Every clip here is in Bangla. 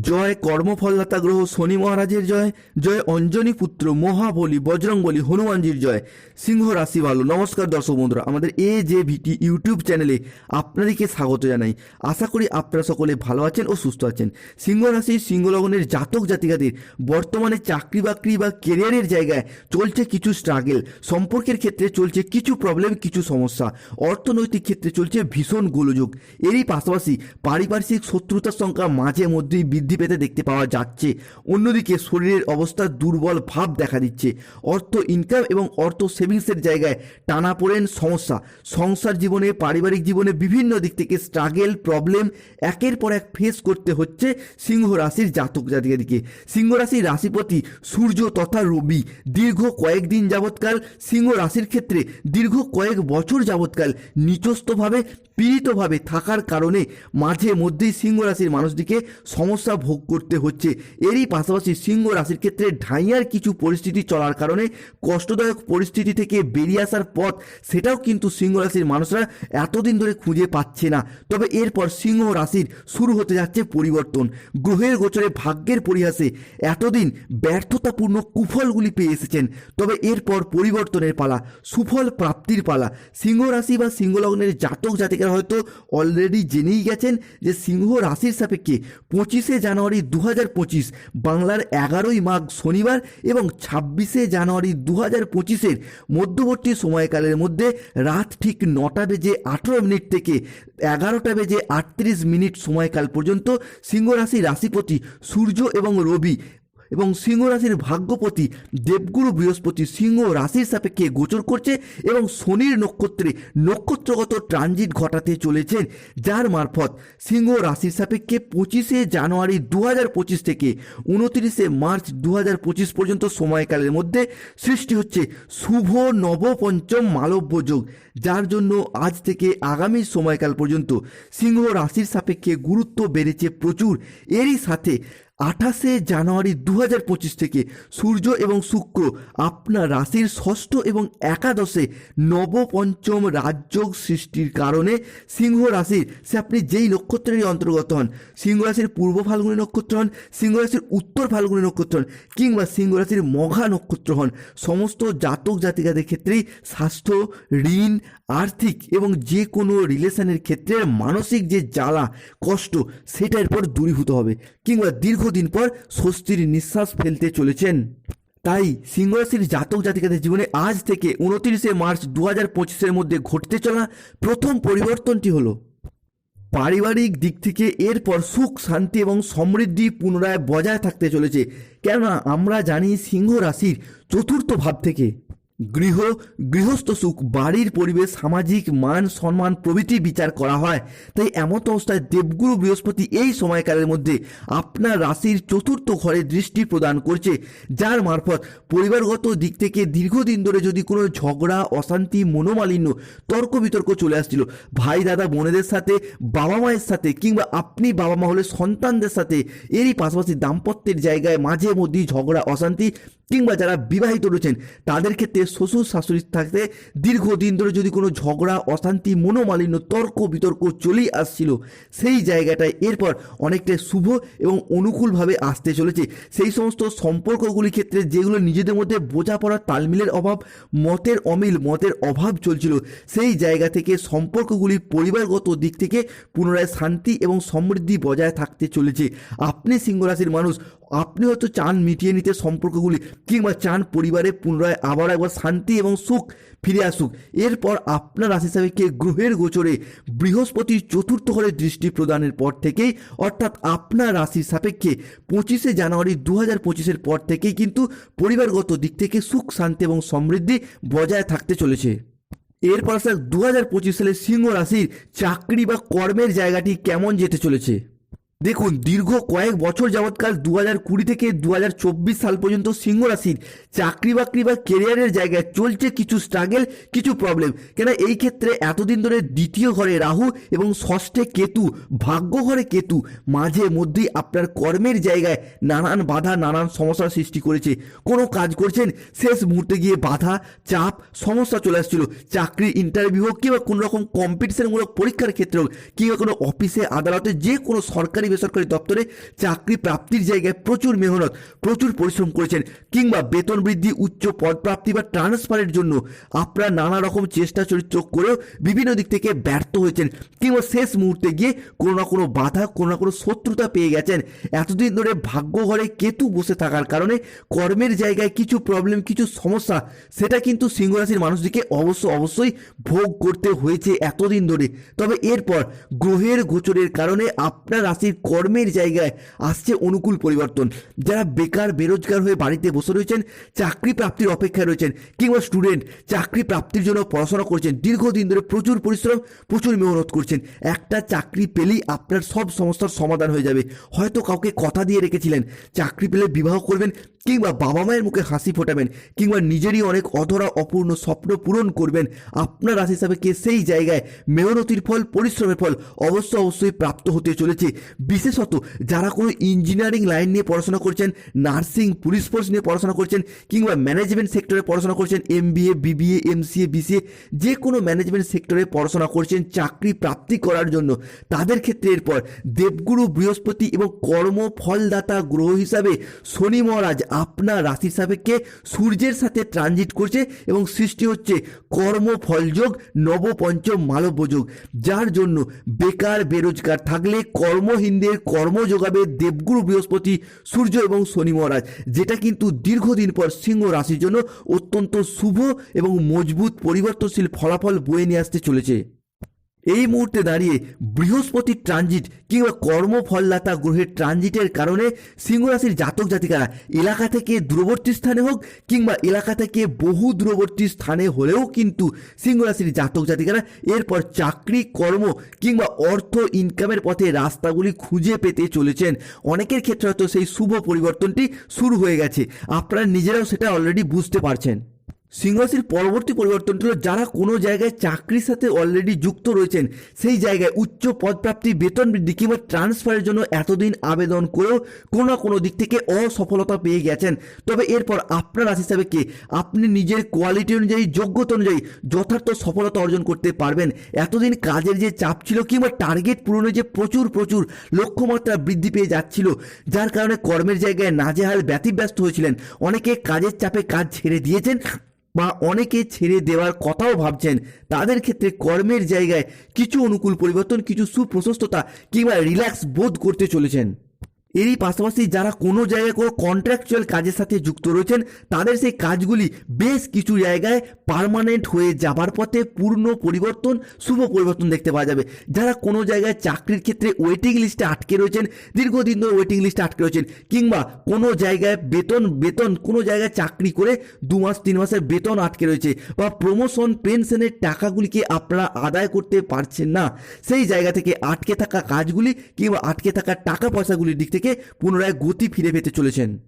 জয় কর্মফলদাতা গ্রহ শনি মহারাজের জয় জয় অঞ্জনী পুত্র মহাবলী বজরংবলী হনুমানজির জয়। সিংহ রাশি ভালো নমস্কার দর্শক বন্ধুরা, আমাদের এ জে ভিটি ইউটিউব চ্যানেলে আপনাদেরকে স্বাগত জানাই। আশা করি আপনারা সকলে ভালো আছেন ও সুস্থ আছেন। সিংহ রাশির সিংহ লগ্নের জাতক জাতিকাদের বর্তমানে চাকরি বাকরি বা কেরিয়ারের জায়গায় চলছে কিছু স্ট্রাগেল সম্পর্কের ক্ষেত্রে চলছে কিছু প্রবলেম কিছু সমস্যা। অর্থনৈতিক ক্ষেত্রে চলছে ভীষণ গোলযোগ। এরই পাশাপাশি পারিপার্শ্বিক শত্রুতার সংখ্যা মাঝে মধ্যেই বৃদ্ধি পেতে দেখতে পাওয়া যাচ্ছে। অন্যদিকে শরীরের অবস্থা দুর্বল ভাব দেখা দিচ্ছে। অর্থ ইনকাম এবং অর্থ সেভিংসের জায়গায় টানা পড়েন সমস্যা সংসার জীবনে, পারিবারিক জীবনে বিভিন্ন দিক থেকে স্ট্রাগেল প্রবলেম একের পর এক ফেস করতে হচ্ছে সিংহ রাশির জাতক জাতিকাদিকে। সিংহ রাশির রাশিপতি সূর্য তথা রবি দীর্ঘ কয়েকদিন যাবৎকাল সিংহ রাশির ক্ষেত্রে দীর্ঘ কয়েক বছর যাবৎকাল নিচস্থভাবে, পীড়িতভাবে থাকার কারণে মাঝে মধ্যেই সিংহ রাশির মানুষটিকে সমস্যা ভোগ করতে হচ্ছে। এরই পাশাপাশি সিংহ রাশির ক্ষেত্রে ঢাইয়ার কিছু পরিস্থিতি চলার কারণে কষ্টদায়ক পরিস্থিতি থেকে বেরিয়ে আসার পথ, সেটাও কিন্তু সিংহ রাশির মানুষরা এতদিন ধরে খুঁজে পাচ্ছে না। তবে এরপর সিংহ রাশির শুরু হতে যাচ্ছে পরিবর্তন। গ্রহের গোচরে ভাগ্যের পরিহাসে এতদিন ব্যর্থতাপূর্ণ কুফলগুলি পেয়ে এসেছেন। তবে এরপর পরিবর্তনের পালা, সুফল প্রাপ্তির পালা। সিংহ রাশি বা সিংহ লগ্নের জাতক জাতিকারা হয়তো অলরেডি জেনেই গেছেন যে সিংহ রাশির সাপেক্ষে পঁচিশে জানুয়ারি দু পঁচিশ, বাংলার এগারোই মাঘ শনিবার এবং ছাব্বিশে জানুয়ারি দু হাজার পঁচিশের মধ্যবর্তী সময়কালের মধ্যে রাত ঠিক নটা বেজে আঠেরো মিনিট থেকে এগারোটা বেজে আটত্রিশ মিনিট সময়কাল পর্যন্ত সিংহরাশি রাশিপতি সূর্য এবং রবি এবং সিংহ রাশির ভাগ্যপতি দেবগুরু বৃহস্পতি সিংহ রাশির সাপেক্ষে গোচর করছে এবং শনির নক্ষত্রে নক্ষত্রগত ট্রানজিট ঘটাতে চলেছেন। যার মারফত সিংহ রাশির সাপেক্ষে পঁচিশে জানুয়ারি দু হাজার পঁচিশ থেকে উনত্রিশে মার্চ দু হাজার পঁচিশ পর্যন্ত সময়কালের মধ্যে সৃষ্টি হচ্ছে শুভ নবপঞ্চম মালব্য যোগ। যার জন্য আজ থেকে আগামী সময়কাল পর্যন্ত সিংহ রাশির সাপেক্ষে গুরুত্ব বেড়েছে প্রচুর। এরই সাথে আঠাশে জানুয়ারি দু হাজার পঁচিশ থেকে সূর্য এবং শুক্র আপনার রাশির ষষ্ঠ এবং একাদশে নবপঞ্চম রাজযোগ সৃষ্টির কারণে সিংহ রাশির, সে আপনি যেই নক্ষত্রেরই অন্তর্গত হন, সিংহ রাশির পূর্ব ফাল্গুনী নক্ষত্র হন, সিংহ রাশির উত্তর ফাল্গুনী নক্ষত্র হন, কিংবা সিংহ রাশির মঘা নক্ষত্র হন, সমস্ত জাতক জাতিকাদের ক্ষেত্রেই স্বাস্থ্য, ঋণ, আর্থিক এবং যে কোনো রিলেশনের ক্ষেত্রে মানসিক যে জ্বালা, কষ্ট সেটা এরপর দূরীভূত হবে, কিংবা দীর্ঘদিন পর স্বস্তির নিঃশ্বাস ফেলতে চলেছেন। তাই সিংহরাশির জাতক জাতিকাদের জীবনে আজ থেকে উনত্রিশে মার্চ দু হাজার পঁচিশের মধ্যে ঘটতে চলা প্রথম পরিবর্তনটি হলো, পারিবারিক দিক থেকে এরপর সুখ, শান্তি এবং সমৃদ্ধি পুনরায় বজায় থাকতে চলেছে। কেননা আমরা জানি সিংহ রাশির চতুর্থ ভাব থেকে। গৃহ, গৃহস্থ সুখ, বাড়ির পরিবেশ, সামাজিক মান, সম্মান, প্রভৃতি বিচার করা হয়। তাই এমত অবস্থায় দেবগুরু বৃহস্পতি এই সময়কালের মধ্যে আপনার রাশির চতুর্থ ঘরে দৃষ্টি প্রদান করছে, যার মারফত পরিবারগত দিক থেকে দীর্ঘদিন ধরে যদি কোনো ঝগড়া, অশান্তি, মনোমালিন্য তর্ক বিতর্ক চলে আসছিল, ভাই, দাদা, বোনেদের সাথে, বাবা মায়ের সাথে, কিংবা আপনি বাবা মা হলে সন্তানদের সাথে, এরই পাশাপাশি দাম্পত্যের জায়গায় মাঝে মধ্যেই ঝগড়া, অশান্তি কিংবা যারা বিবাহিত রয়েছেন, তাদের ক্ষেত্রে শ্বশুর শাশুড়ির থাকতে দীর্ঘদিন ধরে যদি কোনো ঝগড়া, অশান্তি, মনোমালিন্য, তর্ক বিতর্ক চলেই আসছিল, সেই জায়গাটায় এরপর অনেকটা শুভ এবং অনুকূলভাবে আসতে চলেছে। সেই সমস্ত সম্পর্কগুলির ক্ষেত্রে যেগুলো নিজেদের মধ্যে বোঝাপড়া তালমিলের অভাব, মতের অমিল, মতের অভাব চলছিল, সেই জায়গা থেকে সম্পর্কগুলি পরিবারগত দিক থেকে পুনরায় শান্তি এবং সমৃদ্ধি বজায় থাকতে চলেছে। আপনি সিংহরাশির মানুষ আপনি হয়তো চান মিটিয়ে নিতে সম্পর্কগুলি, কিংবা চান পরিবারে পুনরায় আবার একবার শান্তি এবং সুখ ফিরে আসুক। এরপর আপনার রাশি সাপেক্ষে গ্রহের গোচরে বৃহস্পতির চতুর্থ ঘরে দৃষ্টি প্রদানের পর থেকেই, অর্থাৎ আপনার রাশির সাপেক্ষে পঁচিশে জানুয়ারি দু হাজার পঁচিশের পর থেকেই কিন্তু পরিবারগত দিক থেকে সুখ, শান্তি এবং সমৃদ্ধি বজায় থাকতে চলেছে। এরপর স্যার দু হাজার পঁচিশ সালে সিংহ রাশির চাকরি বা কর্মের জায়গাটি কেমন যেতে চলেছে? দেখুন, দীর্ঘ কয়েক বছর যাবৎকাল দু হাজার কুড়ি থেকে দু হাজার চব্বিশ সাল পর্যন্ত সিংহ রাশির চাকরি বাকরি বা কেরিয়ারের জায়গায় চলছে কিছু স্ট্রাগেল কিছু প্রবলেম কেন এই ক্ষেত্রে এতদিন ধরে দ্বিতীয় ঘরে রাহু এবং ষষ্ঠে কেতু, ভাগ্য ঘরে কেতু, মাঝে মধ্যেই আপনার কর্মের জায়গায় নানান বাধা, নানান সমস্যার সৃষ্টি করেছে। কোনো কাজ করছেন, শেষ মুহূর্তে গিয়ে বাধা, চাপ, সমস্যা চলে আসছিল। চাকরির ইন্টারভিউ হোক কিংবা কোনো রকম কম্পিটিশনমূলক পরীক্ষার ক্ষেত্রে হোক, কিংবা কোনো অফিসে আদালতে যে কোনো সরকারি বেসরকারি দপ্তরে চাকরি প্রাপ্তির জায়গায় প্রচুর মেহনত, প্রচুর পরিশ্রম করেছেন কিংবা বেতন বৃদ্ধি, উচ্চ পদ প্রাপ্তি বা ট্রান্সফারের জন্য আপনারা নানা রকম চেষ্টা চরিত্র করেও বিভিন্ন দিক থেকে ব্যর্থ হয়েছেন কিংবা শেষ মুহূর্তে গিয়ে কোনো না কোনো বাধা, কোনো না কোনো শত্রুতা পেয়ে গেছেন। এতদিন ধরে ভাগ্য ঘরে কেতু বসে থাকার কারণে কর্মের জায়গায় কিছু প্রবলেম কিছু সমস্যা, সেটা কিন্তু সিংহ রাশির মানুষদিকে অবশ্য অবশ্যই ভোগ করতে হয়েছে এতদিন ধরে। তবে এরপর গ্রহের গোচরের কারণে আপনার রাশির কর্মের জায়গায় আসছে অনুকূল পরিবর্তন। যারা বেকার, বেরোজগার হয়ে বাড়িতে বসে রয়েছেন, চাকরি প্রাপ্তির অপেক্ষায় রয়েছেন, কিংবা স্টুডেন্ট চাকরি প্রাপ্তির জন্য পড়াশোনা করছেন, দীর্ঘদিন ধরে প্রচুর পরিশ্রম, প্রচুর মেহনত করছেন। একটা চাকরি পেলেই আপনার সব সমস্যার সমাধান হয়ে যাবে। হয়তো কাউকে কথা দিয়ে রেখেছিলেন। চাকরি পেলে বিবাহ করবেন কিংবা বাবা মায়ের মুখে হাসি ফোটাবেন, কিংবা নিজেরই অনেক অধরা অপূর্ণ স্বপ্ন পূরণ করবেন, আপনার রাশি হিসাবে কে সেই জায়গায় মেহনতির ফল, পরিশ্রমের ফল অবশ্য অবশ্যই প্রাপ্ত হতে চলেছে। বিশেষত যারা কোনো ইঞ্জিনিয়ারিং লাইন নিয়ে পড়াশোনা করছেন নার্সিং পুলিশ ফোর্স নিয়ে পড়াশোনা করছেন, কিংবা ম্যানেজমেন্ট সেক্টরে পড়াশোনা করছেন M BA BBA MCA BCA যে কোনো ম্যানেজমেন্ট সেক্টরে পড়াশোনা করছেন চাকরি প্রাপ্তি করার জন্য, তাদের ক্ষেত্রে এরপর দেবগুরু বৃহস্পতি এবং কর্ম ফলদাতা গ্রহ হিসাবে শনি মহারাজ আপনার রাশির সাপেক্ষে সূর্যের সাথে ট্রানজিট করছে এবং সৃষ্টি হচ্ছে কর্ম ফলযোগ নবপঞ্চম মালব্য যোগ যার জন্য বেকার বেরোজগার থাকলে কর্মহীনদের কর্ম যোগাবে দেবগুরু বৃহস্পতি, সূর্য এবং শনি মহারাজ, যেটা কিন্তু দীর্ঘদিন পর সিংহ রাশির জন্য অত্যন্ত শুভ এবং মজবুত পরিবর্তনশীল ফলাফল বয়ে নিয়ে আসতে চলেছে। এই মুহূর্তে দাঁড়িয়ে বৃহস্পতির ট্রানজিট কিংবা কর্মফলদাতা গ্রহের ট্রানজিটের কারণে সিংহরাশির জাতক জাতিকারা এলাকা থেকে দূরবর্তী স্থানে হোক কিংবা এলাকা থেকে বহু দূরবর্তী স্থানে হলেও কিন্তু সিংহরাশির জাতক জাতিকারা এরপর চাকরি, কর্ম কিংবা অর্থ ইনকামের পথে রাস্তাগুলি খুঁজে পেতে চলেছেন। অনেকের ক্ষেত্রে হয়তো সেই শুভ পরিবর্তনটি শুরু হয়ে গেছে। আপনারা নিজেরাও সেটা অলরেডি বুঝতে পারছেন। সিংহরাশির পরবর্তী পরিবর্তনটি হলো, যারা কোনো জায়গায় চাকরির সাথে অলরেডি যুক্ত রয়েছেন, সেই জায়গায় উচ্চ পদপ্রাপ্তি, বেতন বৃদ্ধি কিংবা ট্রান্সফারের জন্য এতদিন আবেদন করেও কোনো না কোনো দিক থেকে অসফলতা পেয়ে গেছেন। তবে এরপর আপনার রাশি হিসাবে কে? আপনি নিজের কোয়ালিটি অনুযায়ী, যোগ্যতা অনুযায়ী যথার্থ সফলতা অর্জন করতে পারবেন। এতদিন কাজের যে চাপ ছিল কিংবা টার্গেট পূরণে যে প্রচুর প্রচুর লক্ষ্যমাত্রা বৃদ্ধি পেয়ে যাচ্ছিল, যার কারণে কর্মের জায়গায় নাজেহাল, ব্যতিব্যস্ত হয়েছিলেন। অনেকে কাজের চাপে কাজ ছেড়ে দিয়েছেন বা অনেকে ছেড়ে দেওয়ার কথাও ভাবছেন। তাদের ক্ষেত্রে কর্মের জায়গায় কিছু অনুকূল পরিবর্তন, কিছু সুপ্রশস্ততা কিংবা রিল্যাক্স বোধ করতে চলেছেন। এরই পাশাপাশি যারা কোনো জায়গায় কোনো কন্ট্রাকচুয়াল কাজের সাথে যুক্ত রয়েছেন, তাদের সেই কাজগুলি বেশ কিছু জায়গায় পার্মানেন্ট হয়ে যাবার পথে পূর্ণ পরিবর্তন, শুভ পরিবর্তন দেখতে পাওয়া যাবে। যারা কোনো জায়গায় চাকরির ক্ষেত্রে ওয়েটিং লিস্টে আটকে রয়েছেন, দীর্ঘদিন ধরে ওয়েটিং লিস্টে আটকে রয়েছেন, কিংবা কোনো জায়গায় বেতন বেতন, কোনো জায়গায় চাকরি করে দু মাস, তিন মাসের বেতন আটকে রয়েছে, বা প্রমোশন পেনশনের টাকাগুলিকে আপনারা আদায় করতে পারছেন না, সেই জায়গা থেকে আটকে থাকা কাজগুলি কিংবা আটকে থাকা টাকা পয়সাগুলির দিক থেকে পুনরায় গতি ফিরে পেতে চলেছেন।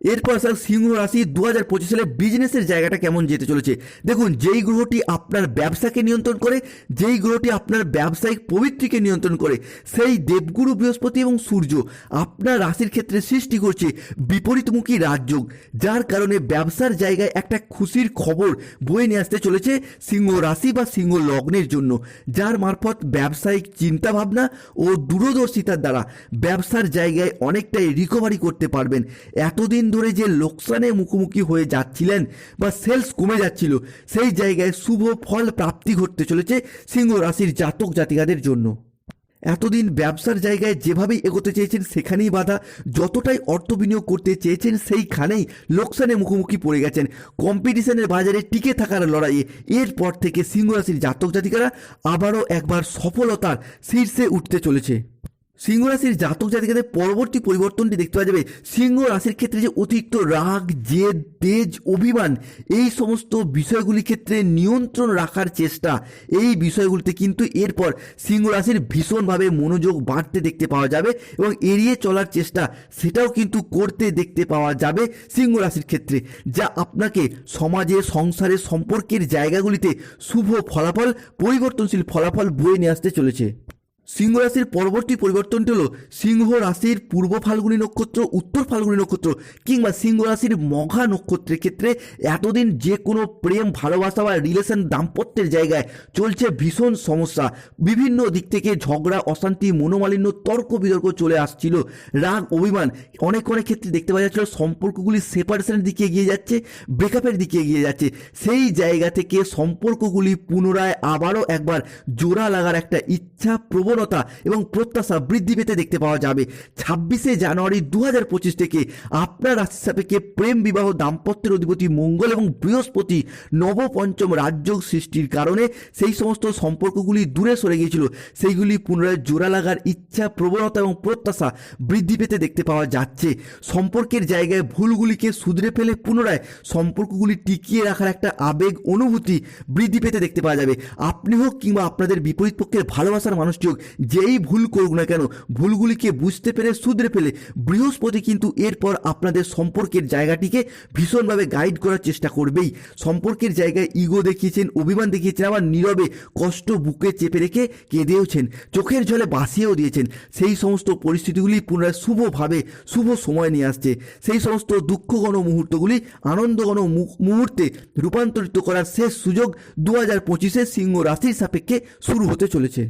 এরপর স্যার সিংহ রাশি দু হাজার পঁচিশ সালে বিজনেসের জায়গাটা কেমন যেতে চলেছে? দেখুন, যেই গ্রহটি আপনার ব্যবসাকে নিয়ন্ত্রণ করে, যেই গ্রহটি আপনার ব্যবসায়িক প্রবৃত্তিকে নিয়ন্ত্রণ করে, সেই দেবগুরু বৃহস্পতি এবং সূর্য আপনার রাশির ক্ষেত্রে সৃষ্টি করছে বিপরীতমুখী রাজযোগ, যার কারণে ব্যবসার জায়গায় একটা খুশির খবর বয়ে নিয়ে আসতে চলেছে সিংহ রাশি বা সিংহ লগ্নের জন্য, যার মারফত ব্যবসায়িক চিন্তাভাবনা ও দূরদর্শিতার দ্বারা ব্যবসার জায়গায় অনেকটাই রিকভারি করতে পারবেন। এতদিন ধরে যে লোকসানে মুখোমুখি হয়ে যাচ্ছিলেন বা সেলস কমে যাচ্ছিল, সেই জায়গায় শুভ ফল প্রাপ্তি ঘটতে চলেছে সিংহ রাশির জাতক জাতিকাদের জন্য। এতদিন ব্যবসার জায়গায় যেভাবেই এগোতে চেয়েছেন, সেখানেই বাধা যতটাই অর্থ বিনিয়োগ করতে চেয়েছেন, সেইখানেই লোকসানে মুখোমুখি পড়ে গেছেন। কম্পিটিশনের বাজারে টিকে থাকার লড়াইয়ে এরপর থেকে সিংহ রাশির জাতক জাতিকারা আবারও একবার সফলতার শীর্ষে উঠতে চলেছে। সিংহ রাশির জাতক জাতিকাদের পরবর্তী পরিবর্তনটি দেখতে পাওয়া যাবে। সিংহ রাশির ক্ষেত্রে যে অতিরিক্ত রাগ, জেদ, তেজ, অভিমান, এই সমস্ত বিষয়গুলির ক্ষেত্রে নিয়ন্ত্রণ রাখার চেষ্টা। এই বিষয়গুলিতে কিন্তু এরপর সিংহ রাশির ভীষণভাবে মনোযোগ বাড়তে দেখতে পাওয়া যাবে এবং এড়িয়ে চলার চেষ্টা সেটাও কিন্তু করতে দেখতে পাওয়া যাবে সিংহ রাশির ক্ষেত্রে। যা আপনাকে সমাজে, সংসারে, সম্পর্কের জায়গাগুলিতে শুভ ফলাফল, পরিবর্তনশীল ফলাফল বয়ে নিয়ে আসতে চলেছে। সিংহ রাশির পরবর্তী পরিবর্তনটি হলো সিংহ রাশির পূর্ব ফাল্গুনী নক্ষত্র, উত্তর ফাল্গুনী নক্ষত্র কিংবা সিংহ রাশির মঘা নক্ষত্রের ক্ষেত্রে এতদিন যে কোনো প্রেম, ভালোবাসা বা রিলেশন দাম্পত্যের জায়গায় চলছে ভীষণ সমস্যা। বিভিন্ন দিক থেকে ঝগড়া, অশান্তি, মনোমালিন্য, তর্ক বিতর্ক চলে আসছিল। রাগ, অভিমান অনেক অনেক ক্ষেত্রে দেখতে পাওয়া যাচ্ছিল। সম্পর্কগুলি সেপারেশনের দিকে এগিয়ে যাচ্ছে ব্রেকআপের দিকে এগিয়ে যাচ্ছে। সেই জায়গা থেকে সম্পর্কগুলি পুনরায় আবারও একবার জোড়া লাগার একটা ইচ্ছা প্রবণতা এবং প্রত্যাশা বৃদ্ধি পেতে দেখতে পাওয়া যাবে। ছাব্বিশে জানুয়ারি দু হাজার পঁচিশ থেকে আপনার রাশি সাপেক্ষে প্রেম বিবাহ দাম্পত্যের অধিপতি মঙ্গল এবং বৃহস্পতি নবপঞ্চম রাজযোগ সৃষ্টির কারণে সেই সমস্ত সম্পর্কগুলি দূরে সরে গিয়েছিল। সেইগুলি পুনরায় জোড়া লাগার ইচ্ছা, প্রবণতা এবং প্রত্যাশা বৃদ্ধি পেতে দেখতে পাওয়া যাচ্ছে। সম্পর্কের জায়গায় ভুলগুলিকে শুধরে ফেলে পুনরায় সম্পর্কগুলি টিকিয়ে রাখার একটা আবেগ, অনুভূতি বৃদ্ধি পেতে দেখতে পাওয়া যাবে। আপনি হোক কিংবা আপনাদের বিপরীত পক্ষের ভালোবাসার মানুষটি হোক যেই ভুল করুক না কেন, ভুলগুলিকে বুঝতে পেরে শুধরে ফেলে বৃহস্পতি কিন্তু এরপর আপনাদের সম্পর্কের জায়গাটিকে ভীষণভাবে গাইড করার চেষ্টা করবেই। সম্পর্কের জায়গায় ইগো দেখিয়েছেন, অভিমান দেখিয়েছেন, আবার নীরবে কষ্ট বুকে চেপে রেখে কেঁদেওছেন, চোখের জলে বাসিয়েও দিয়েছেন। সেই সমস্ত পরিস্থিতিগুলি পুনরায় শুভভাবে, শুভ সময় নিয়ে আসছে। সেই সমস্ত দুঃখঘন মুহূর্তগুলি আনন্দঘন মুহূর্তে রূপান্তরিত করার শেষ সুযোগ দু হাজার পঁচিশে সিংহ রাশির সাপেক্ষে শুরু হতে চলেছে।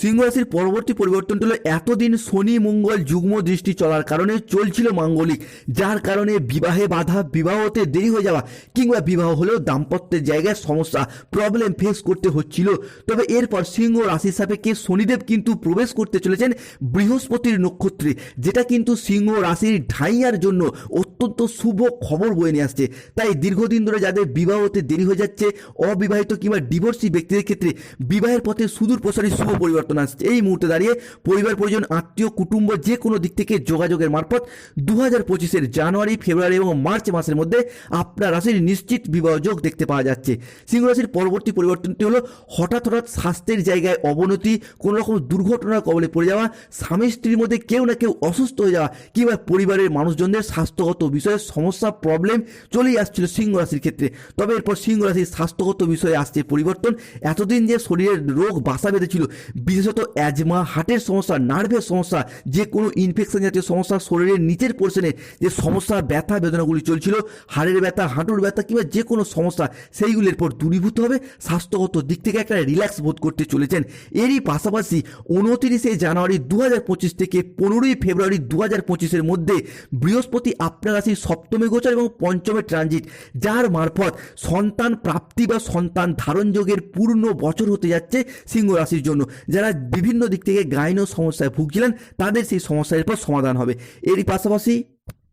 সিংহ রাশির পরবর্তী পরিবর্তনটি হলো এতদিন শনি, মঙ্গল যুগ্ম দৃষ্টি চলার কারণে চলছিল মাঙ্গলিক, যার কারণে বিবাহে বাধা বিবাহ হতে দেরি হয়ে যাওয়া কিংবা বিবাহ হলেও দাম্পত্যের জায়গায় সমস্যা প্রবলেম ফেস করতে হচ্ছিল। তবে এরপর সিংহ রাশির সাপেক্ষে শনিদেব কিন্তু প্রবেশ করতে চলেছেন বৃহস্পতির নক্ষত্রে, যেটা কিন্তু সিংহ রাশির ঢাইয়ার জন্য অত্যন্ত শুভ খবর বয়ে নিয়ে আসছে। তাই দীর্ঘদিন ধরে যাদের বিবাহ হতে দেরি হয়ে যাচ্ছে, অবিবাহিত কিংবা ডিভোর্সি ব্যক্তিদের ক্ষেত্রে বিবাহের পথে সুদূর প্রসারী শুভ পরিবর্তন আসছে। এই মুহূর্তে দাঁড়িয়ে পরিবার, পরিজন, আত্মীয়, কুটুম্ব যে কোনো দিক থেকে যোগাযোগের মারফত দু হাজার পঁচিশের জানুয়ারি, ফেব্রুয়ারি এবং মার্চ মাসের মধ্যে আপনার রাশির নিশ্চিত বিবাহ যোগ দেখতে পাওয়া যাচ্ছে। সিংহ রাশির পরবর্তী পরিবর্তনটি হলো হঠাৎ হঠাৎ স্বাস্থ্যের জায়গায় অবনতি কোনো রকম দুর্ঘটনার কবলে পড়ে যাওয়া, স্বামী, স্ত্রীর মধ্যে কেউ না কেউ অসুস্থ হয়ে যাওয়া কিংবা পরিবারের মানুষজনদের স্বাস্থ্যগত বিষয়ে সমস্যা প্রবলেম চলেই আসছিল সিংহ রাশির ক্ষেত্রে। তবে এরপর সিংহ রাশির স্বাস্থ্যগত বিষয়ে আসছে পরিবর্তন। এতদিন যে শরীরের রোগ বাসা বেঁধেছিল বিশেষত অ্যাজমা, হার্টের সমস্যা, নার্ভের সমস্যা, যে কোনো ইনফেকশন জাতীয় সমস্যা শরীরের নিচের পোর্শনে যে সমস্যা, ব্যথা, বেদনাগুলি চলছিল, হাড়ের ব্যথা, হাঁটুর ব্যথা কিংবা যে কোনো সমস্যা, সেইগুলির পর দূরীভূত হবে, স্বাস্থ্যগত দিক থেকে একটা রিল্যাক্স বোধ করতে চলেছেন। এরই পাশাপাশি উনতিরিশে জানুয়ারি দু হাজার পঁচিশ থেকে পনেরোই ফেব্রুয়ারি দু হাজার মধ্যে বৃহস্পতি আপনার রাশির সপ্তমে গোচর এবং পঞ্চমে ট্রানজিট যার মারফত সন্তান প্রাপ্তি বা সন্তান ধারণ যোগের পূর্ণ বছর হতে যাচ্ছে সিংহ রাশির জন্য। যারা বিভিন্ন দিক থেকে গাইন সমস্যায় ভুগছিলেন, তাদের সেই সমস্যার পর সমাধান হবে। এরই পাশাপাশি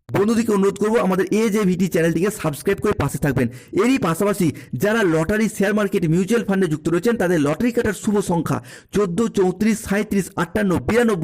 বন্ধুদিকে অনুরোধ করব, আমাদের এ যে ভিটি চ্যানেলটিকে সাবস্ক্রাইব করে পাশে থাকবেন। এরই পাশাপাশি যারা লটারি শেয়ার মার্কেট মিউচুয়াল ফান্ডে যুক্ত রয়েছেন, তাদের লটারি কাটার শুভ সংখ্যা চোদ্দ, চৌত্রিশ সাঁত্রিশ আটান্ন, বিরানব্বই